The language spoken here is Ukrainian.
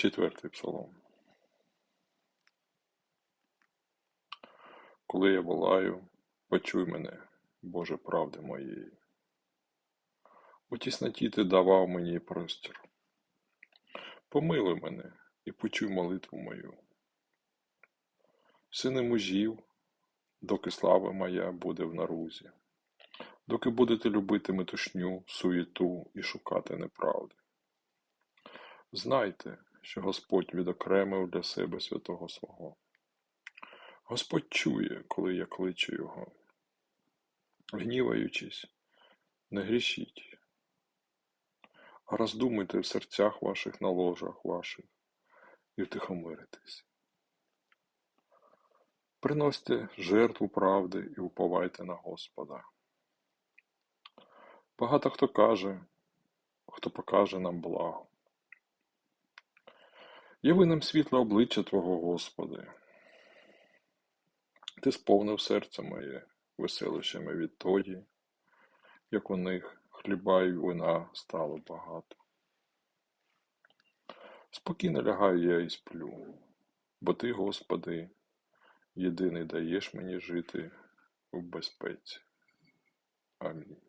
Четвертий псалом. Коли я волаю, почуй мене, Боже правди моєї. У тісноті ти давав мені простір. Помилуй мене і почуй молитву мою. Сини мужів, доки слава моя буде в нарузі, доки будете любити метушню, суєту і шукати неправди. Знайте, що Господь відокремив для себе святого свого. Господь чує, коли я кличу Його. Гніваючись, не грішіть, а роздумуйте в серцях ваших на ложах ваших і втихомиритесь. Приносьте жертву правди і уповайте на Господа. Багато хто каже, хто покаже нам благо. Яви нам світле обличчя Твого, Господи. Ти сповнив серце моє веселищами відтоді, як у них хліба й вина стало багато. Спокійно лягаю я і сплю, бо Ти, Господи, єдиний даєш мені жити в безпеці. Амінь.